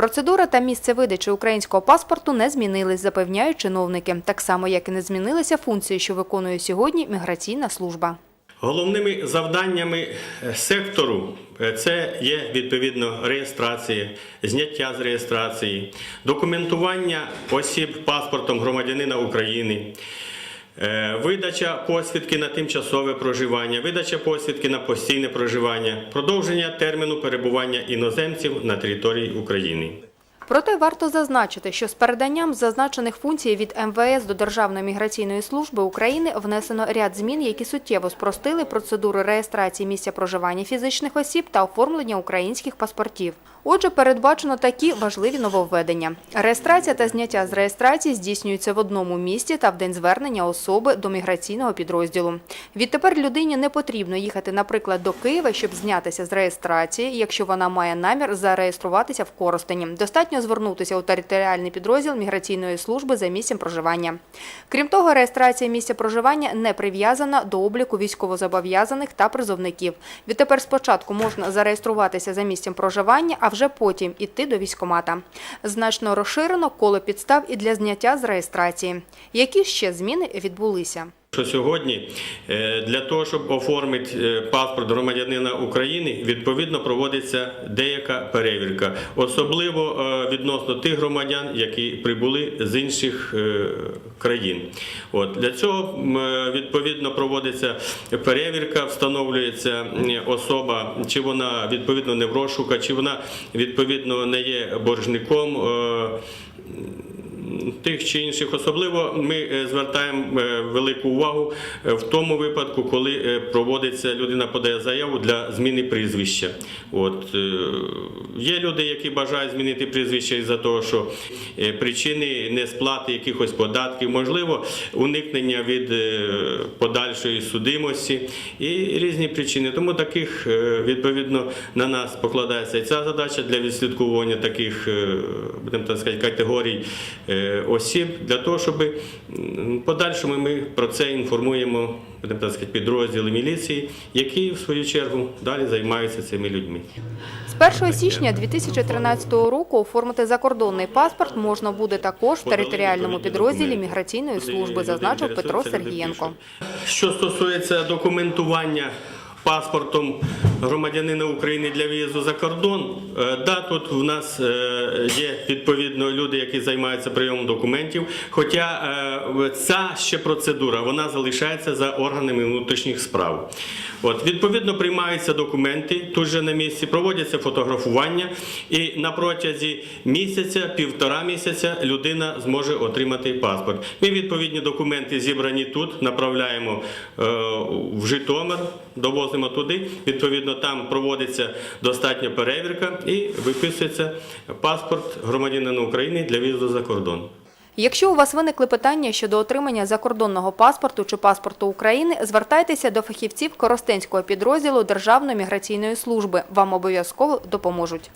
Процедура та місце видачі українського паспорту не змінились, запевняють чиновники, так само як і не змінилися функції, що виконує сьогодні міграційна служба. Головними завданнями е, сектору е, це є відповідно реєстрація, зняття з реєстрації, документування осіб паспортом громадянина України. Е, Видача посвідки на тимчасове проживання, видача посвідки на постійне проживання, продовження терміну перебування іноземців на території України. Проте варто зазначити, що з переданням зазначених функцій від МВС до Державної міграційної служби України внесено ряд змін, які суттєво спростили процедуру реєстрації місця проживання фізичних осіб та оформлення українських паспортів. Отже, передбачено такі важливі нововведення. Реєстрація та зняття з реєстрації здійснюються в одному місці та в день звернення особи до міграційного підрозділу. Відтепер людині не потрібно їхати, наприклад, до Києва, щоб знятися з реєстрації, якщо вона має намір зареєструватися в Коростені. Достатньо звернутися у територіальний підрозділ міграційної служби за місцем проживання. Крім того, реєстрація місця проживання не прив'язана до обліку військовозобов'язаних та призовників. Відтепер спочатку можна зареєструватися за місцем проживання, а вже потім іти до військкомата. Значно розширено коло підстав і для зняття з реєстрації. Які ще зміни відбулися? Що сьогодні е, для того, щоб оформити е, паспорт громадянина України, відповідно проводиться деяка перевірка, особливо е, відносно тих громадян, які прибули з інших країн. От для цього відповідно проводиться перевірка, встановлюється особа, чи вона відповідно не в розшука, чи вона відповідно не є боржником. Тих чи інших. Особливо ми е, звертаємо е, велику увагу е, в тому випадку, коли проводиться людина подає заяву для зміни прізвища. От є люди, які бажають змінити прізвище із-за того, що причини несплати якихось податків, можливо, уникнення від подальшої судимості і різні причини. Тому таких відповідно на нас покладається і ця задача для відслідковування таких, будемо так сказати, категорій осіб для того, щоб подальшому ми про це інформуємо сказати, підрозділи міліції, які в свою чергу далі займаються цими людьми. З 1 січня 2013 року оформити закордонний паспорт можна буде також в територіальному підрозділі міграційної служби, зазначив Петро Сергієнко. Що стосується документування паспортом громадянина України для в'їзду за кордон, е, да, тут в нас е, є відповідно люди, які займаються прийомом документів. Хоча е, ця ще процедура вона залишається за органами внутрішніх справ. От, відповідно, приймаються документи тут же на місці, проводяться фотографування, і на протязі місяця, півтора місяця людина зможе отримати паспорт. Ми відповідні документи зібрані тут, направляємо в Житомир, довозимо туди. Відповідно, там проводиться достатня перевірка і виписується паспорт громадянина України для в'їзду за кордон. Якщо у вас виникли питання щодо отримання закордонного паспорту чи паспорту України, звертайтеся до фахівців Коростенського підрозділу Державної міграційної служби. Вам обов'язково допоможуть.